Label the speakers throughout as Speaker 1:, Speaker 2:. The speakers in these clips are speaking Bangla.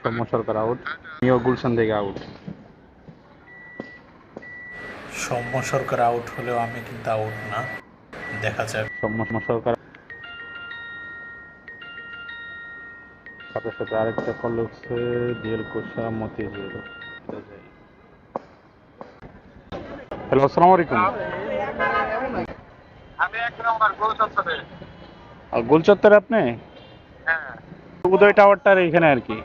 Speaker 1: সৌম্য সরকার আউট নিও গুলশান থেকে আউট
Speaker 2: সৌম্য সরকার আউট হলেও আমি কিন্তু আউট না দেখা যাক
Speaker 1: সৌম্য সরকার সাথে সাথে আরেকটা কল হচ্ছে দিয়েল কোষা মতিঝিল হ্যালো আসসালামু আলাইকুম
Speaker 3: আমি এক নম্বর গৌচত্বরে
Speaker 1: আর গোল আপনি?
Speaker 3: হ্যাঁ।
Speaker 1: উদয় টাওয়ারটার এখানে আর কি।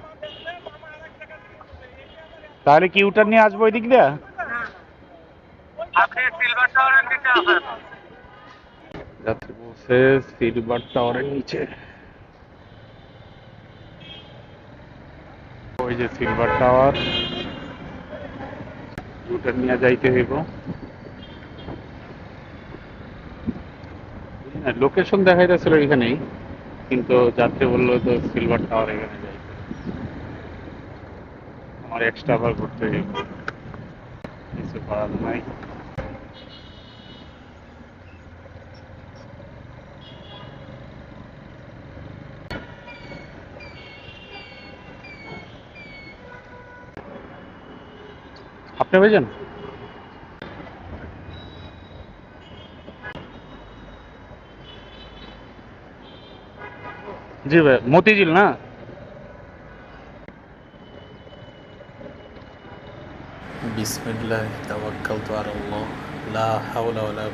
Speaker 1: তাহলে কি উটার নিয়ে আসব ওই দিক দিয়ে?
Speaker 3: আপনি সিলভার টাওয়ারের নিচে আছেন
Speaker 1: যাত্রী বলছে সিলভার টাওয়ারের নিচে। ওই যে সিলভার টাওয়ার উটার নিয়ে যাইতে হইব। লোকেশন দেখাইতেছিল এখানেই কিন্তু যাত্রী বলল তো সিলভার টাওয়ার এখানে। আমার এক্সট্রা আবার ঘুরতে হইব কিছু করার নাই আপনি ভাইজান জি ভাই মতিঝিল না
Speaker 2: বিসমিল্লাহ তাওয়াক্কালতু আলাল্লাহ, লা হাওলা ওয়ালা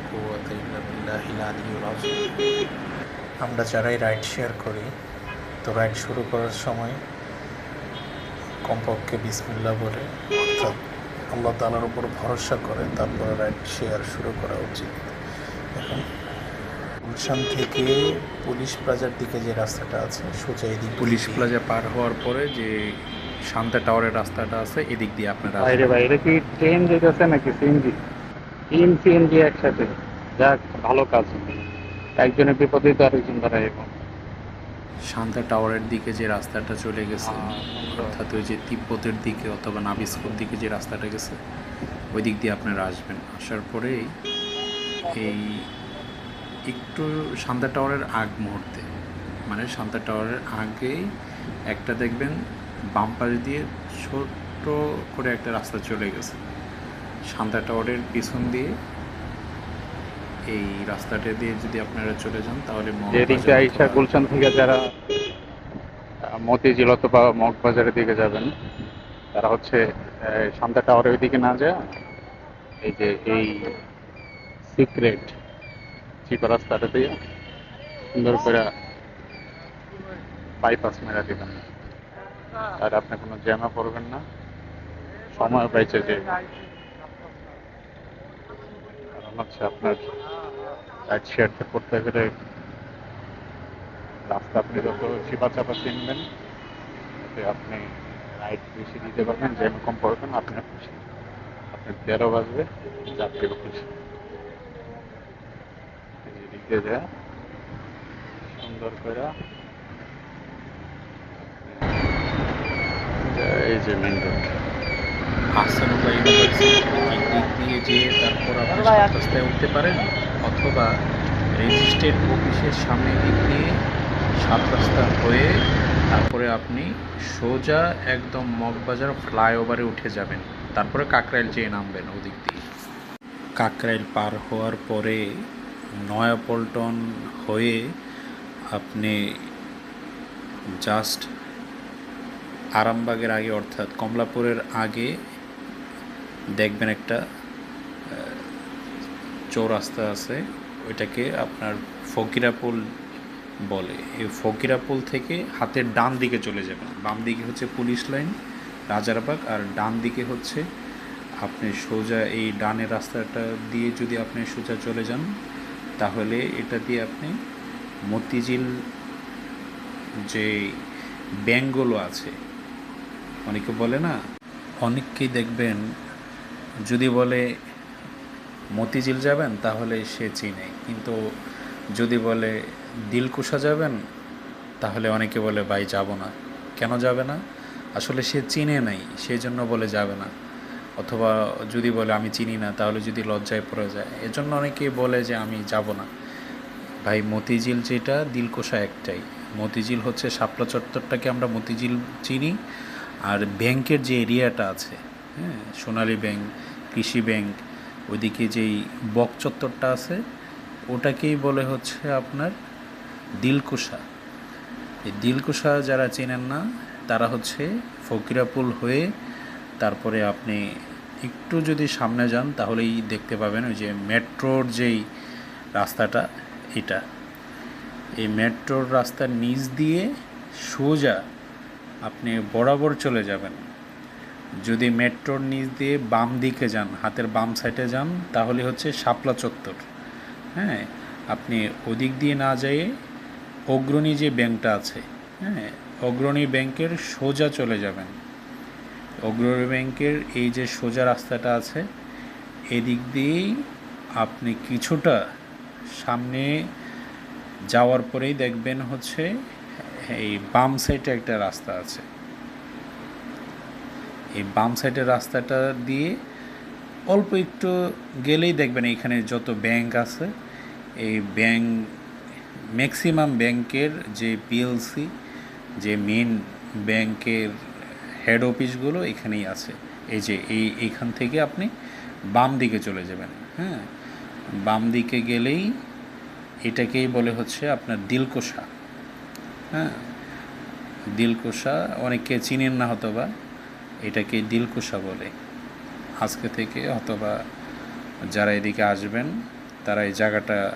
Speaker 2: আমরা যারাই রাইড শেয়ার করি তো রাইড শুরু করার সময় কমপক্ষে বিসমিল্লাহ বলে, অর্থাৎ আল্লাহ তাআলার উপর ভরসা করে তারপরে রাইড শেয়ার শুরু করা উচিত। গুলশান থেকে পুলিশ প্লাজার দিকে যে রাস্তাটা আছে সোজা এদিক
Speaker 4: পুলিশ প্লাজা পার হওয়ার পরে যে শান্তা টাওয়ারের রাস্তাটা আছে এদিক দিয়ে আপনারা
Speaker 1: বাইরে এটা কি ট্রেন যেতেছে নাকি সিএনজি তিন সিএনজি একসাথে। যাক ভালো কাজ। একজনের বিপদে তো আরেকজন দাঁড়ায় এবং
Speaker 4: শান্তা টাওয়ারের দিকে যে রাস্তাটা চলে গেছে অর্থাৎ ওই যে তিব্বতের দিকে অথবা নাবিস্কোর দিকে যে রাস্তাটা গেছে ওই দিক দিয়ে আপনারা আসবেন। আসার পরেই এই একটু শান্তা টাওয়ারের আগ মুহূর্তে মানে শান্তা টাওয়ারের আগেই একটা দেখবেন বাম পাশ দিয়ে ছোট্ট করে একটা রাস্তা চলে গেছে। শান্তা টাওয়ারের পিছন দিয়ে এই রাস্তাটা দিয়ে যদি আপনারা চলে যান, তাহলে
Speaker 1: যে দিক দিয়ে আইসা গুলশান থেকে যারা মতিঝিল অথবা মগবাজারের দিকে যাবেন, তারা হচ্ছে শান্তা টাওয়ারের দিকে না যায়, এই যে এই সিক্রেট চিপা রাস্তাটা দিয়ে সুন্দর করে বাইপাস মেরা দিবেন। আর আপনি কোনো জ্যামা পড়বেন না। সময় পাইছে যে হচ্ছে আপনার রাইড করতে গেলে রাস্তা আপনি যত চিপা চাপা চিনবেন আপনি বেশি দিতে পারবেন, জ্যাম কম পড়বেন আপনার খুশি। আপনার তেরো বাজবে যাত্রীও খুশি। এদিক যায় সুন্দর করে এই যে মেন রোড
Speaker 4: আহসানুল্লাহ ইউনিভার্সিটি দিক দিয়ে যেয়ে তারপর আপনি সাত রাস্তায় উঠতে পারেন অথবা রেজিস্ট্রেড অফিসের সামনে দিক দিয়ে সাত রাস্তা হয়ে তারপরে আপনি সোজা একদম মগবাজার ফ্লাইওভারে উঠে যাবেন। তারপরে কাকরাইল যেয়ে নামবেন ওদিক দিয়ে। কাকরাইল পার হওয়ার পরে নয়াপল্টন হয়ে আপনি জাস্ট আরামবাগের আগে, অর্থাৎ কমলাপুরের আগে দেখবেন একটা চৌরাস্তা আছে। ওইটাকে আপনার ফকিরাপুল বলে। এই ফকিরাপুল থেকে হাতের ডান দিকে চলে যাবেন। বাম দিকে হচ্ছে পুলিশ লাইন, রাজারবাগ, আর ডান দিকে হচ্ছে আপনি সোজা এই ডানের রাস্তাটা দিয়ে যদি আপনি সোজা চলে যান, তাহলে এটা দিয়ে আপনি মতিঝিল যে ব্যাংকগুলো আছে অনেকে বলে না, অনেককেই দেখবেন যদি বলে মতিঝিল যাবেন তাহলে সে চিনে। কিন্তু যদি বলে দিলকুশা যাবেন তাহলে অনেকে বলে, ভাই, যাব না। কেন যাবে না? আসলে সে চিনে নাই সেই জন্য বলে যাবে না। অথবা যদি বলে, আমি চিনি না, তাহলে যদি লজ্জায় পড়ে যায়। এজন্য অনেকেই বলে যে, আমি যাব না। ভাই, মতিঝিল যেটা দিলকোষা একটাই। মতিঝিল হচ্ছে শাপলা চত্বরটাকে আমরা মতিঝিল চিনি। আর ব্যাংকের যে এরিয়াটা আছে হ্যাঁ সোনালী ব্যাংক, কৃষি ব্যাংক, ওইদিকে যেই বক চত্বরটা আছে, ওটাকেই বলে হচ্ছে আপনার দিলকুশা। এই দিলকুশা যারা চেনেন না, তারা হচ্ছে ফকিরাপুল হয়ে তারপরে আপনি একটু যদি সামনে যান, তাহলেই দেখতে পাবেন ওই যে মেট্রোর যেই রাস্তাটা, এটা। এই মেট্রোর রাস্তার নিচ দিয়ে সোজা আপনি বরাবর চলে যাবেন। যদি মেট্রোর নিচ দিয়ে বাম দিকে যান, হাতের বাম সাইডে যান, তাহলে হচ্ছে শাপলা চত্বর। হ্যাঁ আপনি ওদিক দিয়ে না যেয়ে অগ্রণী যে ব্যাংকটা আছে হ্যাঁ অগ্রণী ব্যাংকের সোজা চলে যাবেন। অগ্রণী ব্যাংকের এই যে সোজা রাস্তাটা আছে, এদিক দিয়েই আপনি কিছুটা সামনে যাওয়ার পরেই দেখবেন হচ্ছে এই বাম সাইডে একটা রাস্তা আছে। এই বাম সাইডের রাস্তাটা দিয়ে অল্প একটু গেলেই দেখবেন এখানে যত ব্যাংক আছে, এই ব্যাংক, ম্যাক্সিমাম ব্যাংকের যে পিএলসি যে মেন ব্যাংকের হেড অফিসগুলো এখানেই আছে। এই যে এই, এইখান থেকে আপনি বাম দিকে চলে যাবেন হ্যাঁ? বাম দিকে গেলেই এটাকেই বলে হচ্ছে আপনার দিলকোষা। হ্যাঁ? দিলকোষা অনেকে চিনেন না হয়তোবা এটাকে দিলকুশা বলে। আজকে থেকে অথবা যারা এদিকে আসবেন, তারা এই জায়গাটা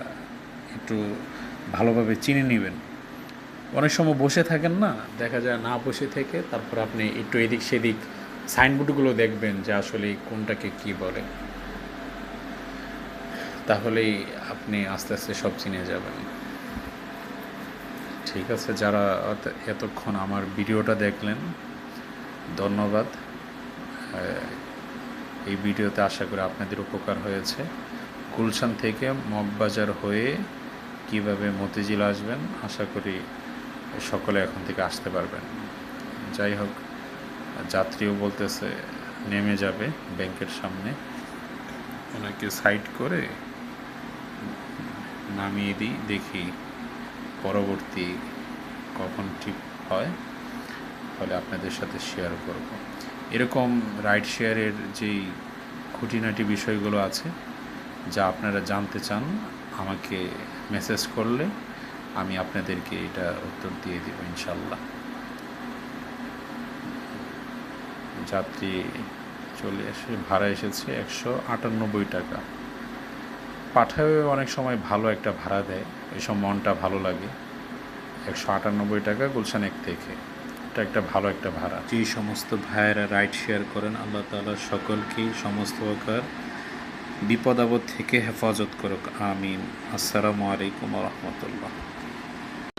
Speaker 4: একটু ভালোভাবে চিনে নেবেন। অনেক সময় বসে থাকেন না, দেখা যায় না বসে থেকে, তারপর আপনি একটু এদিক সেদিক সাইনবোর্ডগুলো দেখবেন যে আসলে কোনটাকে কি বলে। তাহলেই আপনি আস্তে আস্তে সব চিনে যাবেন। ঠিক আছে, যারা এতক্ষণ আমার ভিডিওটা দেখলেন, ধন্যবাদ। এই ভিডিওতে আশা করি আপনাদের উপকার হয়েছে। গুলশান থেকে মগবাজার হয়ে কীভাবে মতিঝিল আসবেন, আশা করি সকলে এখন থেকে আসতে পারবেন। যাই হোক, যাত্রীও বলতেছে নেমে যাবে ব্যাংকের সামনে। ওনাকে সাইড করে নামিয়ে দিই, দেখি পরবর্তী কখন ঠিক হয় ফলে আপনাদের সাথে শেয়ার করব। এরকম রাইড শেয়ারের যেই খুঁটিনাটি বিষয়গুলো আছে, যা আপনারা জানতে চান, আমাকে মেসেজ করলে আমি আপনাদেরকে এটা উত্তর দিয়ে দেবো ইনশাল্লাহ যাত্রী চলে এসে, ভাড়া এসেছে একশো আটানব্বই টাকা। পাঠায় অনেক সময় ভালো একটা ভাড়া দেয়। এসব মনটা ভালো লাগে। একশো আটানব্বই টাকা গুলশান এক থেকে। এটা একটা ভালো একটা ভাড়া। যে সমস্ত ভাইয়েরা রাইড শেয়ার করেন, আল্লাহ তালা সকলকে সমস্ত প্রকার বিপদ আপদ থেকে হেফাজত করুক। আমিন। আসসালামু আলাইকুম রহমতুল্লাহ।